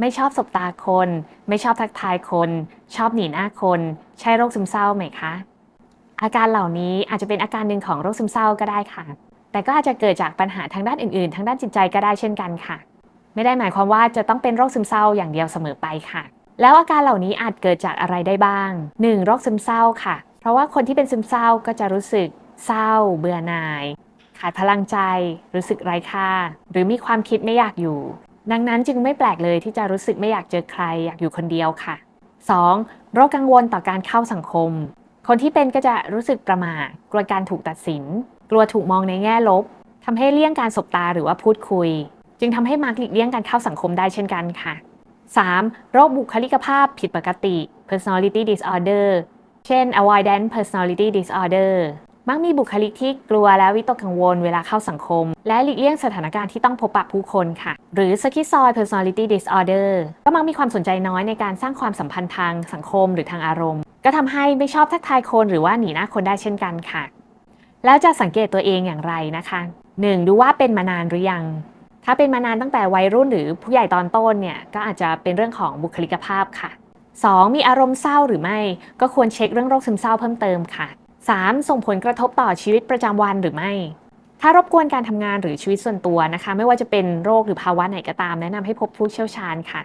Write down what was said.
ไม่ชอบสบตาคน ไม่ชอบทักทายคน ชอบหนีหน้าคน ใช่โรคซึมเศร้าไหมคะ อาการเหล่านี้อาจจะเป็นอาการหนึ่งของโรคซึมเศร้าก็ได้ค่ะ แต่ก็อาจจะเกิดจากปัญหาทางด้านอื่นๆ ทางด้านจิตใจก็ได้เช่นกันค่ะ ไม่ได้หมายความว่าจะต้องเป็นโรคซึมเศร้าอย่างเดียวเสมอไปค่ะ แล้วอาการเหล่านี้อาจเกิดจากอะไรได้บ้าง 1. โรคซึมเศร้าค่ะ เพราะว่าคนที่เป็นซึมเศร้าก็จะรู้สึกเศร้า เบื่อหน่าย ขาดพลังใจ รู้สึกไร้ค่า หรือมีความคิดไม่อยากอยู่ ดังนั้นจึงไม่แปลกเลยที่จะรู้สึกไม่อยากเจอใครอยากอยู่คนเดียวค่ะ 2. โรคกังวลต่อการเข้าสังคม คนที่เป็นก็จะรู้สึกประหม่ากลัวการถูกตัดสิน กลัวถูกมองในแง่ลบทำให้เลี่ยงการสบตาหรือว่าพูดคุย จึงทำให้มักหลีกเลี่ยงการเข้าสังคมได้เช่นกันค่ะ 3. โรคบุคลิกภาพผิดปกติ personality disorder เช่น avoidant personality disorder มักมีบุคลิกที่กลัวและวิตกกังวลเวลาเข้าสังคม และหลีกเลี่ยงสถานการณ์ที่ต้องพบปะผู้คนค่ะ หรือ schizoid personality disorder ก็มักมีความสนใจน้อยในการสร้างความสัมพันธ์ทางสังคมหรือทางอารมณ์ ก็ทำให้ไม่ชอบทักทายคนหรือว่าหนีหน้าคนได้เช่นกันค่ะ แล้วจะสังเกตตัวเองอย่างไรนะคะ 1. ดูว่าเป็นมานานหรือยัง ถ้าเป็นมานานตั้งแต่วัยรุ่นหรือผู้ใหญ่ตอนต้นเนี่ยก็อาจจะเป็นเรื่องของบุคลิกภาพค่ะ 2. มีอารมณ์เศร้าหรือไม่ ก็ควรเช็คเรื่องโรคซึมเศร้าเพิ่มเติมค่ะ 3. ส่งผลกระทบต่อชีวิตประจำวันหรือไม่ ถ้ารบกวนการทำงานหรือชีวิตส่วนตัวนะคะ ไม่ว่าจะเป็นโรคหรือภาวะไหนก็ตาม แนะนำให้พบผู้เชี่ยวชาญค่ะ